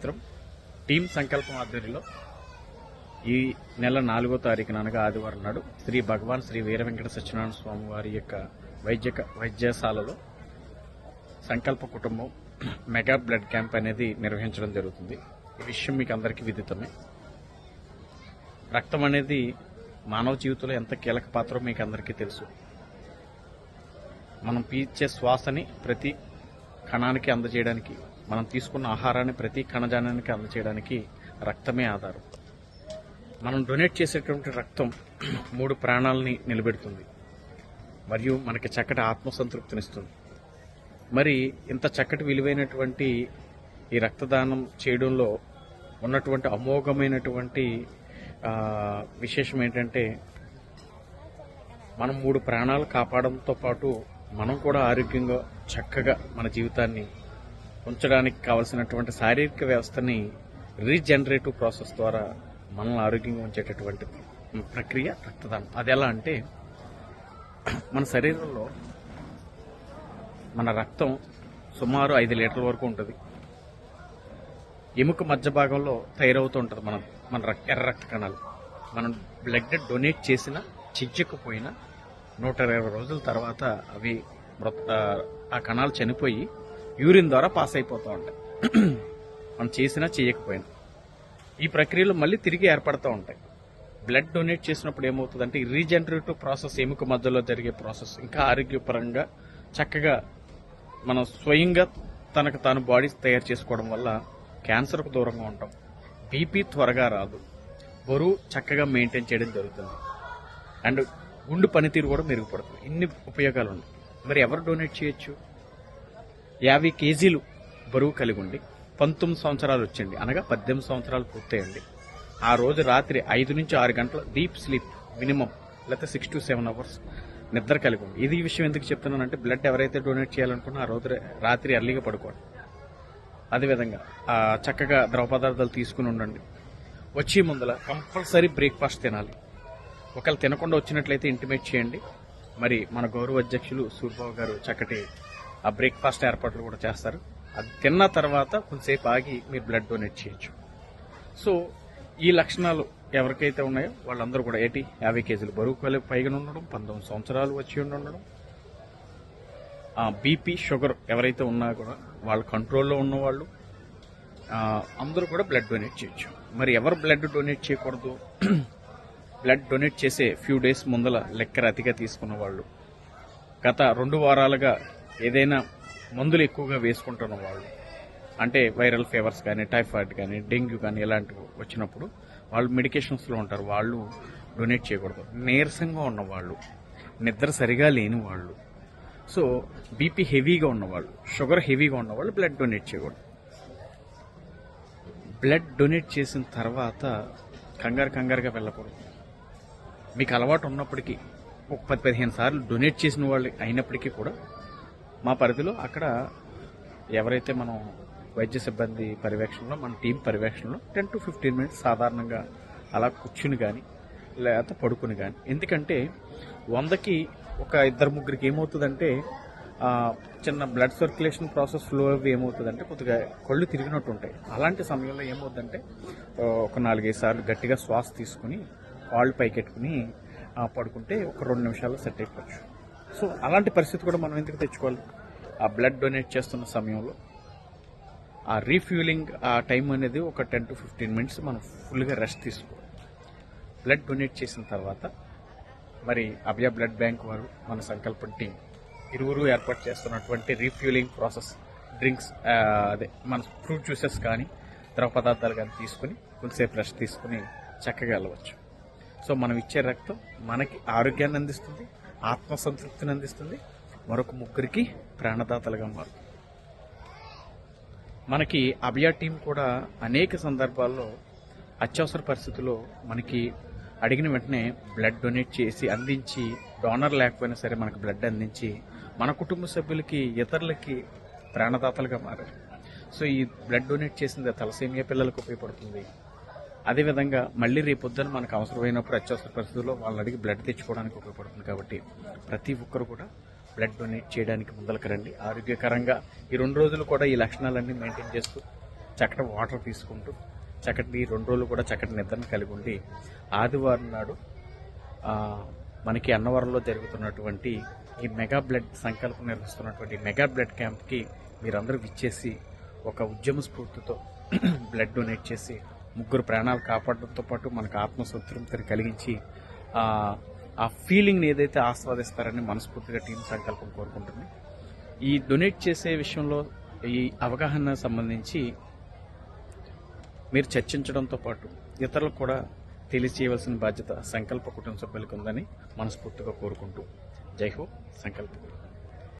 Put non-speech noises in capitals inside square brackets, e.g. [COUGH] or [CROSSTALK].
సాయంత్రం టీం సంకల్పం ఆధ్వర్యంలో ఈ నెల నాలుగో తారీఖున అనగా ఆదివారం నాడు శ్రీ భగవాన్ శ్రీ వీర వెంకట సత్యనారాయణ స్వామి వారి యొక్క వైద్య వైద్యశాలలో సంకల్ప కుటుంబం [CLEARS THROAT] మెగా బ్లడ్ క్యాంప్ అనేది నిర్వహించడం జరుగుతుంది. ఈ విషయం మీకు అందరికీ విదితమే. రక్తం అనేది మానవ జీవితంలో ఎంత కీలక పాత్రో మీకు అందరికీ తెలుసు. మనం పీల్చే శ్వాసని ప్రతి కణానికి అందజేయడానికి మనం తీసుకున్న ఆహారాన్ని ప్రతి కణజానానికి అందజేయడానికి రక్తమే ఆధారం. మనం డొనేట్ చేసేటువంటి రక్తం [CLEARS THROAT] మూడు ప్రాణాలని నిలబెడుతుంది. మరియు మనకి చక్కటి ఆత్మసంతృప్తినిస్తుంది. మరి ఇంత చక్కటి విలువైనటువంటి ఈ రక్తదానం చేయడంలో ఉన్నటువంటి అమోఘమైనటువంటి విశేషం ఏంటంటే మనం మూడు ప్రాణాలు కాపాడంతో పాటు మనం కూడా ఆరోగ్యంగా చక్కగా మన జీవితాన్ని ఉంచడానికి కావలసినటువంటి శారీరక వ్యవస్థని రీజనరేటివ్ ప్రాసెస్ ద్వారా మనల్ని ఆరోగ్యంగా ఉంచేటటువంటి ప్రక్రియ రక్తదానం. అది ఎలా అంటే మన శరీరంలో మన రక్తం సుమారు ఐదు లీటర్ల వరకు ఉంటుంది. ఎముక మధ్య భాగంలో తయారవుతూ ఉంటుంది మన మన రక్త ఎర్ర రక్త కణాలు. మనం బ్లడ్ డొనేట్ చేసిన చిచ్చకపోయినా నూట ఇరవై రోజుల తర్వాత అవి మృత ఆ కణాలు చనిపోయి యూరిన్ ద్వారా పాస్ అయిపోతూ ఉంటాయి. మనం చేసినా చేయకపోయినా. ఈ ప్రక్రియలో మళ్ళీ తిరిగి ఏర్పడుతూ ఉంటాయి. బ్లడ్ డొనేట్ చేసినప్పుడు ఏమవుతుందంటే ఈ రీజనరేటివ్ ప్రాసెస్ ఎముక మధ్యలో జరిగే ప్రాసెస్ ఇంకా ఆరోగ్యపరంగా చక్కగా మనం స్వయంగా తనకు తాను బాడీస్ తయారు చేసుకోవడం వల్ల క్యాన్సర్కు దూరంగా ఉంటాం. బీపీ త్వరగా రాదు. బరువు చక్కగా మెయింటైన్ చేయడం జరుగుతుంది. అండ్ గుండు పనితీరు కూడా మెరుగుపడుతుంది. ఇన్ని ఉపయోగాలు ఉన్నాయి. మరి ఎవరు డొనేట్ చేయొచ్చు? యాభై కేజీలు బరువు కలిగి ఉండి పంతొమ్మిది సంవత్సరాలు వచ్చింది. అనగా పద్దెనిమిది సంవత్సరాలు పూర్తయింది. ఆ రోజు రాత్రి ఐదు నుంచి ఆరు గంటల డీప్ స్లీప్ మినిమం లేకపోతే సిక్స్ టు సెవెన్ అవర్స్ నిద్ర కలిగి ఉంది ఇది విషయం ఎందుకు చెప్తున్నానంటే బ్లడ్ ఎవరైతే డొనేట్ చేయాలనుకున్నా ఆ రోజు రాత్రి ఎర్లీగా పడుకోండి. అదేవిధంగా చక్కగా ద్రవ పదార్థాలు తీసుకుని ఉండండి. వచ్చే ముందల కంపల్సరీ బ్రేక్ఫాస్ట్ తినాలి. ఒకవేళ తినకుండా వచ్చినట్లయితే ఇంటిమేట్ చేయండి. మరి మన గౌరవ అధ్యక్షులు సూర్బాబు గారు చక్కటి ఆ బ్రేక్ఫాస్ట్ ఏర్పాట్లు కూడా చేస్తారు. అది తిన్న తర్వాత కొంతసేపు ఆగి మీరు బ్లడ్ డొనేట్ చేయొచ్చు. సో ఈ లక్షణాలు ఎవరికైతే ఉన్నాయో వాళ్ళందరూ కూడా ఏటి యాభై కేజీలు బరువు కలిగి పైగా ఉండడం పంతొమ్మిది సంవత్సరాలు వచ్చి ఉండి ఉండడం. బీపీ షుగర్ ఎవరైతే ఉన్నా కూడా వాళ్ళ కంట్రోల్లో ఉన్నవాళ్ళు అందరూ కూడా బ్లడ్ డొనేట్ చేయొచ్చు. మరి ఎవరు బ్లడ్ డొనేట్ చేయకూడదు? బ్లడ్ డొనేట్ చేసే ఫ్యూ డేస్ ముందల లెక్కర అతిగా తీసుకున్న వాళ్ళు. గత రెండు వారాలుగా ఏదైనా మందులు ఎక్కువగా వేసుకుంటున్న వాళ్ళు అంటే వైరల్ ఫీవర్స్ కానీ టైఫాయిడ్ కానీ డెంగ్యూ కానీ ఇలాంటివి వచ్చినప్పుడు వాళ్ళు మెడికేషన్స్లో ఉంటారు వాళ్ళు డొనేట్ చేయకూడదు. నీరసంగా ఉన్నవాళ్ళు నిద్ర సరిగా లేని వాళ్ళు సో బీపీ హెవీగా ఉన్నవాళ్ళు షుగర్ హెవీగా ఉన్నవాళ్ళు బ్లడ్ డొనేట్ చేయకూడదు. బ్లడ్ డొనేట్ చేసిన తర్వాత కంగారు కంగారుగా వెళ్ళకూడదు. మీకు అలవాటు ఉన్నప్పటికీ ఒక పది పదిహేను సార్లు డొనేట్ చేసిన వాళ్ళు అయినప్పటికీ కూడా మా పరిధిలో అక్కడ ఎవరైతే మనం వైద్య సిబ్బంది పర్యవేక్షణలో మన టీం పర్యవేక్షణలో టెన్ టు ఫిఫ్టీన్ మినిట్స్ సాధారణంగా అలా కూర్చుని కానీ లేకపోతే పడుకుని కానీ ఎందుకంటే వందకి ఒక ఇద్దరు ముగ్గురికి ఏమవుతుందంటే చిన్న బ్లడ్ సర్క్యులేషన్ ప్రాసెస్ ఫ్లో అవి ఏమవుతుందంటే కొద్దిగా కళ్ళు తిరిగినట్టు ఉంటాయి. అలాంటి సమయంలో ఏమవుతుందంటే ఒక నాలుగైదు సార్లు గట్టిగా శ్వాస తీసుకుని కాళ్ళు పైకెట్టుకుని పడుకుంటే ఒక రెండు నిమిషాల్లో సెట్ అయిపోవచ్చు. సో అలాంటి పరిస్థితి కూడా మనం ఎందుకు తెచ్చుకోవాలి? ఆ బ్లడ్ డొనేట్ చేస్తున్న సమయంలో ఆ రీఫ్యూలింగ్ ఆ టైం అనేది ఒక టెన్ టు ఫిఫ్టీన్ మినిట్స్ మనం ఫుల్గా రెస్ట్ తీసుకోవాలి. బ్లడ్ డొనేట్ చేసిన తర్వాత మరి అభయ బ్లడ్ బ్యాంక్ వారు మన సంకల్పం టీం ఇరువురు ఏర్పాటు చేస్తున్నటువంటి రీఫ్యూలింగ్ ప్రాసెస్ డ్రింక్స్ అదే మన ఫ్రూట్ జ్యూసెస్ కానీ ద్రవ పదార్థాలు కానీ తీసుకుని కొంతసేపు రెస్ట్ తీసుకుని చక్కగా వెళ్ళవచ్చు. సో మనం ఇచ్చే రక్తం మనకి ఆరోగ్యాన్ని అందిస్తుంది ఆత్మసంతృప్తిని అందిస్తుంది మరొక ముగ్గురికి ప్రాణదాతలుగా మారు. మనకి అభయ టీం కూడా అనేక సందర్భాల్లో అత్యవసర పరిస్థితుల్లో మనకి అడిగిన వెంటనే బ్లడ్ డొనేట్ చేసి అందించి డోనర్ లేకపోయినా సరే మనకు బ్లడ్ అందించి మన కుటుంబ సభ్యులకి ఇతరులకి ప్రాణదాతలుగా మారారు. సో ఈ బ్లడ్ డొనేట్ చేసింది తలసేమియా పిల్లలకు ఉపయోగపడుతుంది. అదేవిధంగా మళ్ళీ రేపొద్దున మనకు అవసరమైనప్పుడు అత్యవసర పరిస్థితుల్లో వాళ్ళని అడిగి బ్లడ్ తెచ్చుకోవడానికి ఉపయోగపడుతుంది కాబట్టి ప్రతి ఒక్కరు కూడా బ్లడ్ డొనేట్ చేయడానికి ముందలకు రండి. ఆరోగ్యకరంగా ఈ రెండు రోజులు కూడా ఈ లక్షణాలన్నీ మెయింటైన్ చేస్తూ చక్కటి వాటర్ తీసుకుంటూ చక్కటి రెండు రోజులు కూడా చక్కటి నిద్రను కలిగి ఉండి ఆదివారం నాడు మనకి అన్నవరంలో జరుగుతున్నటువంటి ఈ మెగా బ్లడ్ సంకల్పం నిర్వహిస్తున్నటువంటి మెగా బ్లడ్ క్యాంప్కి మీరందరూ విచ్చేసి ఒక ఉద్యమ స్ఫూర్తితో బ్లడ్ డొనేట్ చేసి ముగ్గురు ప్రాణాలు కాపాడడంతో పాటు మనకు ఆత్మసంతృప్తిని కలిగించి ఆ, ఫీలింగ్ని ఏదైతే ఆస్వాదిస్తారని మనస్ఫూర్తిగా టీం సంకల్పం కోరుకుంటుంది ఈ డొనేట్ చేసే విషయంలో ఈ అవగాహన సంబంధించి మీరు చర్చించడంతో పాటు ఇతరులకు కూడా తెలియజేయవలసిన బాధ్యత సంకల్ప కుటుంబ సభ్యులకు ఉందని మనస్ఫూర్తిగా కోరుకుంటూ జై హో సంకల్ప.